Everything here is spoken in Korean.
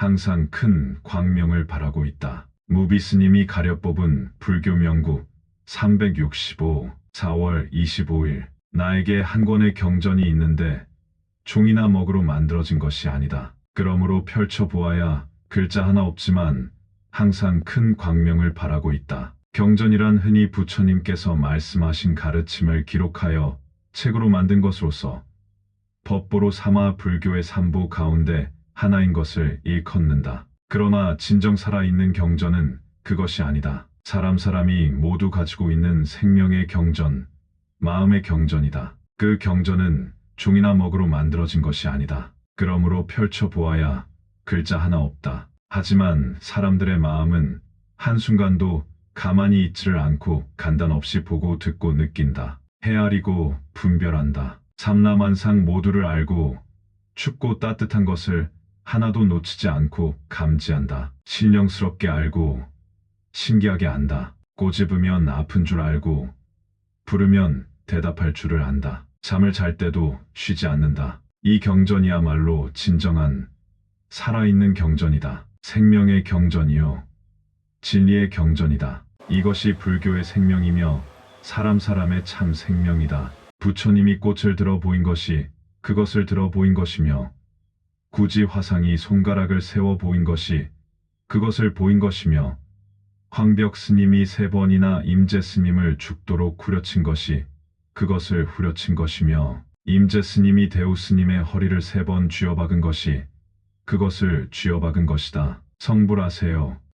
항상 큰 광명을 바라고 있다. 무비 스님이 가려 뽑은 불교 명구 365 4월 25일 나에게 한 권의 경전이 있는데 종이나 먹으로 만들어진 것이 아니다. 그러므로 펼쳐보아야 글자 하나 없지만 항상 큰 광명을 바라고 있다. 경전이란 흔히 부처님께서 말씀하신 가르침을 기록하여 책으로 만든 것으로서 법보로 삼아 불교의 삼부 가운데 하나인 것을 일컫는다. 그러나 진정 살아있는 경전은 그것이 아니다. 사람 사람이 모두 가지고 있는 생명의 경전, 마음의 경전이다. 그 경전은 종이나 먹으로 만들어진 것이 아니다. 그러므로 펼쳐보아야 글자 하나 없다. 하지만 사람들의 마음은 한순간도 가만히 있지를 않고 간단 없이 보고 듣고 느낀다. 헤아리고 분별한다. 삼라만상 모두를 알고 춥고 따뜻한 것을 하나도 놓치지 않고 감지한다. 신령스럽게 알고 신기하게 안다. 꼬집으면 아픈 줄 알고 부르면 대답할 줄을 안다. 잠을 잘 때도 쉬지 않는다. 이 경전이야말로 진정한 살아있는 경전이다. 생명의 경전이요. 진리의 경전이다. 이것이 불교의 생명이며 사람 사람의 참 생명이다. 부처님이 꽃을 들어 보인 것이 그것을 들어 보인 것이며 굳이 화상이 손가락을 세워 보인 것이 그것을 보인 것이며 황벽 스님이 세 번이나 임재 스님을 죽도록 후려친 것이 그것을 후려친 것이며 임재 스님이 대우 스님의 허리를 세 번 쥐어박은 것이 그것을 쥐어박은 것이다. 성불하세요.